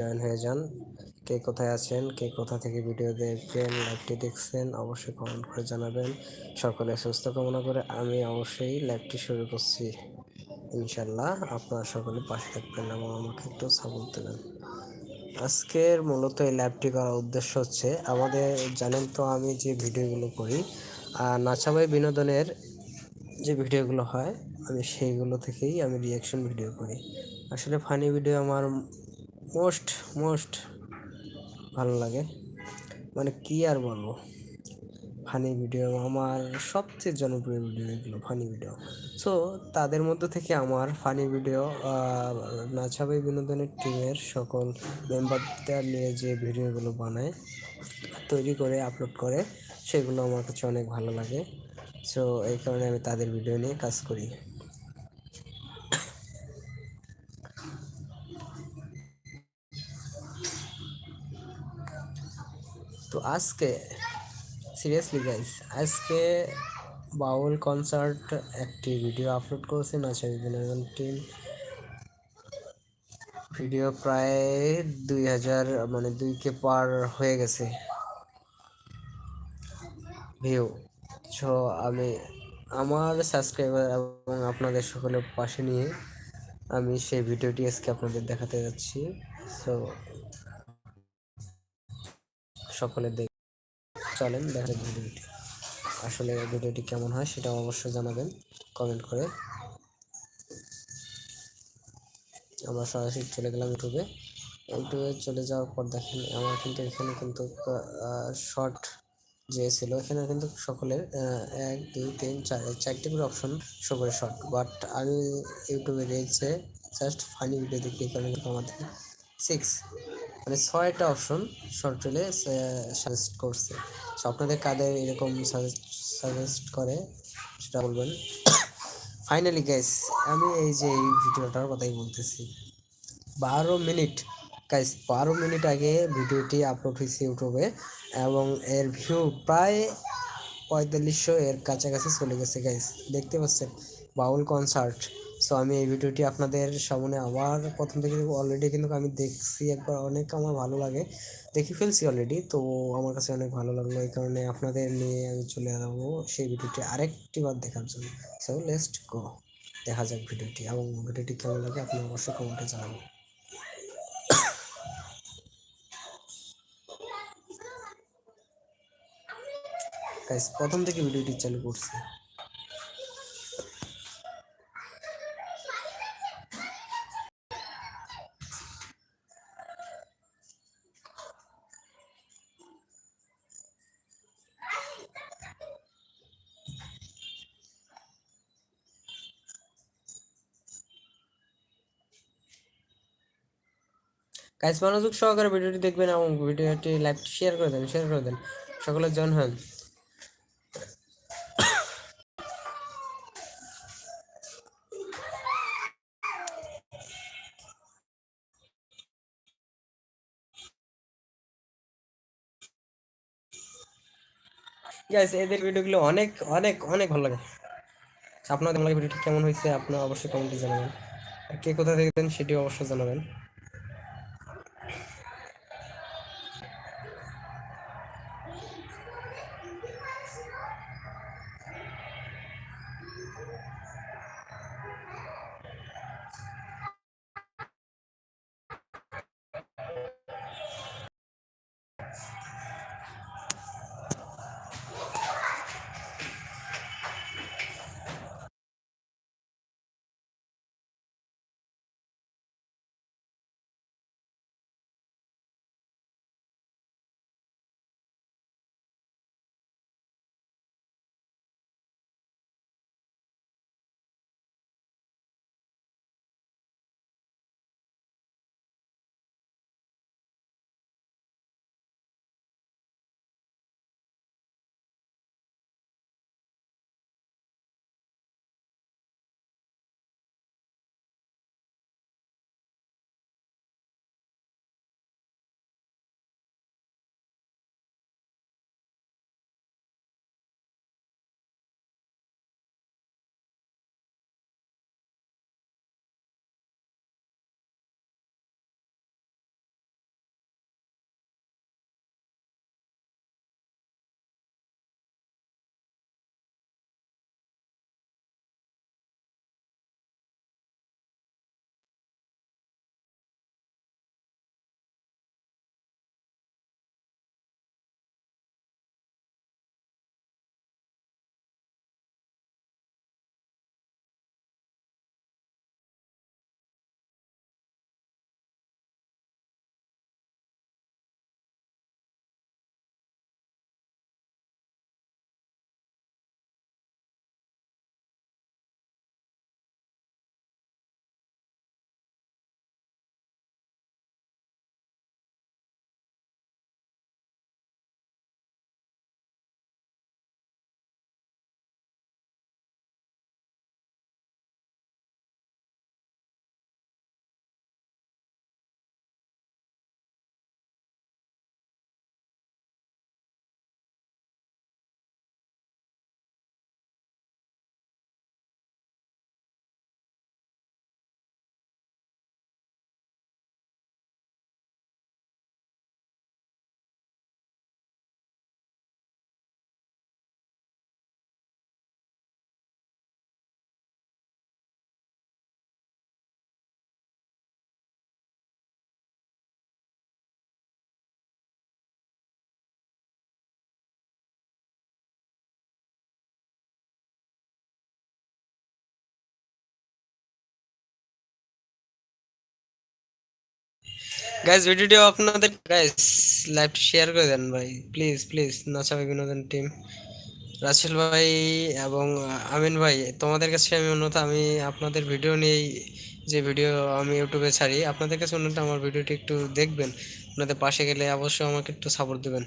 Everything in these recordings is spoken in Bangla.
জয়েন হয়ে যান কে কোথায় আছেন, কে কোথা থেকে ভিডিও দেখবেন, লাইভটি দেখছেন, অবশ্যই কমেন্ট করে জানাবেন। সকলে সুস্থ কামনা করে আমি অবশ্যই লাইভটি শুরু করছি। ইনশাল্লাহ আপনারা সকলে পাশে থাকবেন এবং আমাকে একটু সাপোর্ট দেবেন। আজকের মূলত এই লাইভটি করার উদ্দেশ্য হচ্ছে, আমাদের জানেন তো আমি যে ভিডিওগুলো করি নাচাবাই বিনোদনের যে ভিডিওগুলো হয়, আমি সেইগুলো থেকেই আমি রিয়াকশন ভিডিও করি। আসলে ফানি ভিডিও আমার মোস্ট মোস্ট ভালো লাগে। মানে কি আর বলব? ফানি ভিডিও আমার সবচেয়ে জনপ্রিয় ভিডিও এগুলো, ফানি ভিডিও। সো তাদের মধ্যে থেকে আমার ফানি ভিডিও নাচাবে বিনোদনের টিমের সকল মেম্বারদের নিয়ে যে ভিডিওগুলো বানায় তৈরি করে আপলোড করে, সেগুলো আমার কাছে অনেক ভালো লাগে। সো এই কারণে আমি তাদের ভিডিও নিয়ে কাজ করি। তো আজকে সিরিয়াসলি গাইস আজকে বাউল কনসার্ট একটি ভিডিও আপলোড করেছে নাচাবি বিনোদন টিম ভিডিও প্রায় দুই হাজার মানে দুই কে পার হয়ে গেছে। ভিউ সো আমি, আমার সাবস্ক্রাইবার এবং আপনাদের সকলের পাশে নিয়ে আমি সেই ভিডিওটি আজকে আপনাদের দেখাতে যাচ্ছি। সো সকলে দেখ চলেন, দেখা ভিডিওটি। আসলে ভিডিওটি কেমন হয় সেটা অবশ্যই জানাবেন কমেন্ট করে। আমরা সরাসরি চলে গেলাম ইউটিউবে ইউটিউবে চলে যাওয়ার পর দেখেন, আমার কিন্তু এখানে কিন্তু শর্ট যে ছিল, এখানে কিন্তু সকলের এক, দুই, তিন, চার চারটে করে অপশন শো করে শর্ট বাট আমি ইউটিউবে রয়েছে জাস্ট ফানি ভিডিও দেখি কিন্তু আমাদের সিক্স মানে ছয়টা অপশন শর্ট রিলে সাজেস্ট করছে। সো আপনাদের কাদের এরকম সাজেস্ট সাজেস্ট করে, সেটা বলবেন। ফাইনালি গাইস আমি এই যে এই ভিডিওটার কথাই বলতেছি। বারো মিনিট গাইস বারো মিনিট আগে ভিডিওটি আপলোড হয়েছে ইউটিউবে, এবং এর ভিউ প্রায় পঁয়তাল্লিশশো এর কাছাকাছি চলে গেছে গাইস দেখতে পাচ্ছেন? বাউল কনসার্ট সো আমি এই ভিডিওটি আপনাদের সামনে আবার প্রথম থেকে অলরেডি কিন্তু আমি দেখছি একবার অনেক আমার ভালো লাগে। দেখে ফেলছি অলরেডি তো আমার কাছে অনেক ভালো লাগল। এই কারণে আপনাদের নিয়ে আমি চলে যাব সেই ভিডিওটি আরেকটি বার দেখার জন্য। সো লেস্ট গো দেখা যাক ভিডিওটি এবং ভিডিওটি কেমন লাগে আপনি অবশ্যই কমেন্টে জানাবেন। প্রথম থেকে ভিডিওটি চালু করছি। গাইস মনোযোগ সহকারে ভিডিওটি দেখবেন এবং ভিডিওটি লাইভটি শেয়ার করে দেন শেয়ার করে দেন। সকলে জয়েন হন গাইস এদের ভিডিওগুলো অনেক অনেক অনেক ভালো লাগে। আপনাদের ভিডিওটি কেমন হয়েছে, আপনারা অবশ্যই কমেন্টে জানাবেন। আর কে কোথা থেকে দেন সেটিও অবশ্যই জানাবেন। গাইজ ভিডিওটি আপনাদের গাইজ লাইভ শেয়ার করে দেন ভাই। প্লিজ প্লিজ নাচাবে বিনোদন টিম রাসেল ভাই এবং আমিন ভাই, তোমাদের কাছে আমি উন্নত আমি আপনাদের ভিডিও নিয়েই যে ভিডিও আমি ইউটিউবে ছাড়ি, আপনাদের কাছে উন্নত আমার ভিডিওটি একটু দেখবেন। আপনাদের পাশে গেলে অবশ্যই আমাকে একটু সাপোর্ট দেবেন।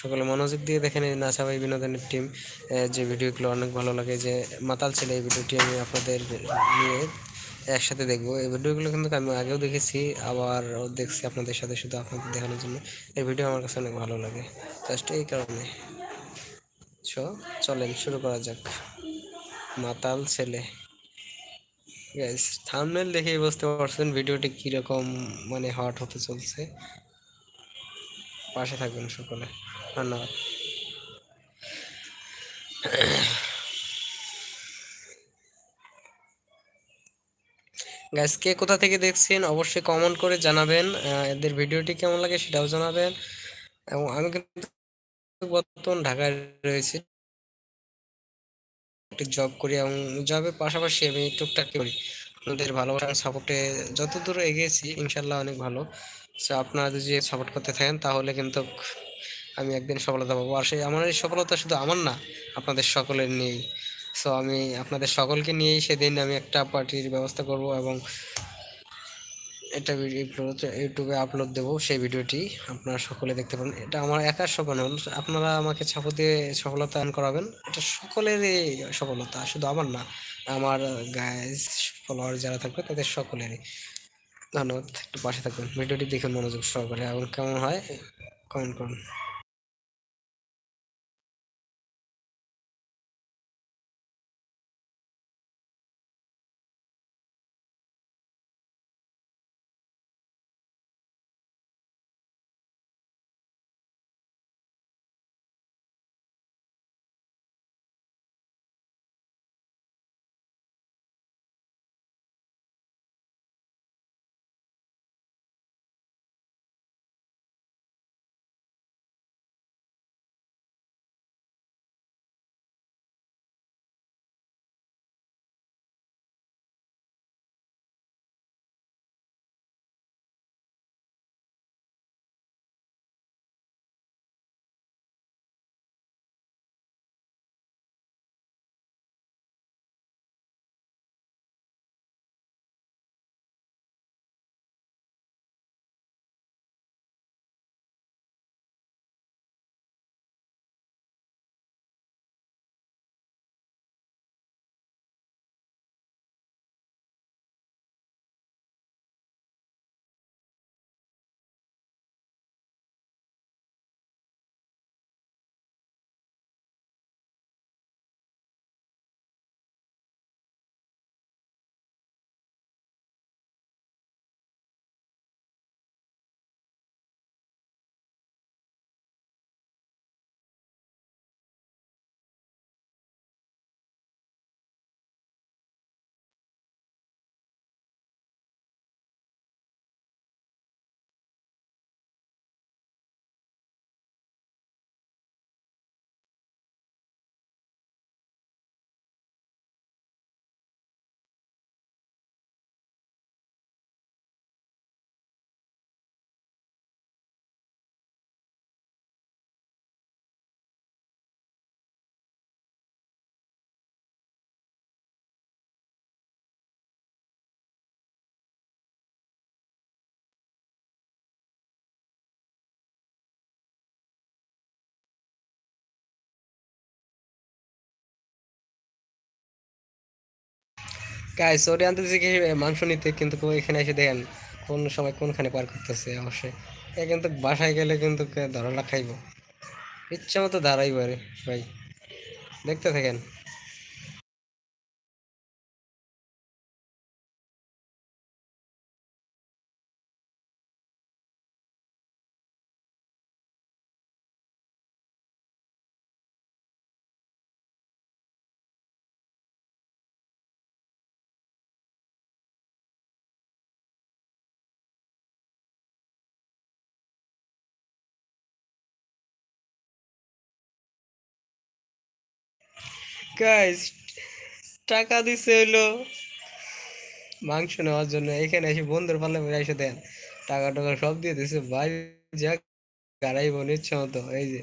সকলে মনোযোগ দিয়ে দেখেন এই নাসা ভাই বিনোদনের টিম যে ভিডিওগুলো অনেক ভালো লাগে, যে মাতাল ছেলে এই ভিডিওটি আমি আপনাদের নিয়ে একসাথে দেখব। এই ভিডিওগুলো কিন্তু আমি আগেও দেখেছি, আবার দেখছি আপনাদের সাথে শুধু আপনাদের দেখানোর জন্য। এই ভিডিও আমার কাছে অনেক ভালো লাগে। জাস্ট এই কারণে। সো চলেন, শুরু করা যাক। মাতাল ছেলে। থামনেল দেখেই বুঝতে পারছেন ভিডিওটি কীরকম মানে হট হতে চলছে। পাশে থাকবেন সকলে। ধন্যবাদ গাইস কে কোথা থেকে দেখছেন অবশ্যই কমেন্ট করে জানাবেন এদের ভিডিওটি কেমন লাগে সেটাও জানাবেন। এবং আমি কিন্তু বর্তমান ঢাকায় রয়েছি। একটু জব করি এবং জবের পাশাপাশি আমি টুকটাক করি। আপনাদের ভালোবাসা সাপোর্টে যত দূর এগিয়েছি ইনশাল্লাহ অনেক ভালো। সো আপনারা যদি সাপোর্ট করতে থাকেন, তাহলে কিন্তু আমি একদিন সফলতা পাবো। আর সেই আমার এই সফলতা শুধু আমার না, আপনাদের সকলের নিয়েই। সো আমি আপনাদের সকলকে নিয়েই সেদিন আমি একটা পার্টির ব্যবস্থা করব এবং এটা ইউটিউবে আপলোড দেবো সেই ভিডিওটি। আপনারা সকলে দেখতে পারেন। এটা আমার একার সফল আপনারা আমাকে ছাপো দিয়ে সফলতা আন করাবেন। এটা সকলেরই সফলতা, শুধু আমার না, আমার গাইজ ফলোয়ার যারা থাকবে তাদের সকলেরই। ধন্যবাদ। একটু পাশে থাকবেন। ভিডিওটি দেখে মনোযোগ সহকারে। এবং কেমন হয়? কমেন্ট করুন। গাইস ওরে আনতে দিয়েছি কি মাংস নিতে, কিন্তু এখানে এসে দেখেন কোন সময় কোনখানে পার করতেছে, অবশ্যই। এ কিন্তু বাসায় গেলে কিন্তু ধরাটা খাইব। ইচ্ছা মতো দাঁড়াইব আরে, ভাই। দেখতে থাকেন। গাইস টাকা দিছে হইল মাংস নেওয়ার জন্য। এখানে এসে বন্ধুর পাল্লে এসে দেন। টাকা টাকা সব দিয়ে দিছে। ভাই যা গাড়াইব ইচ্ছা মতো এই যে।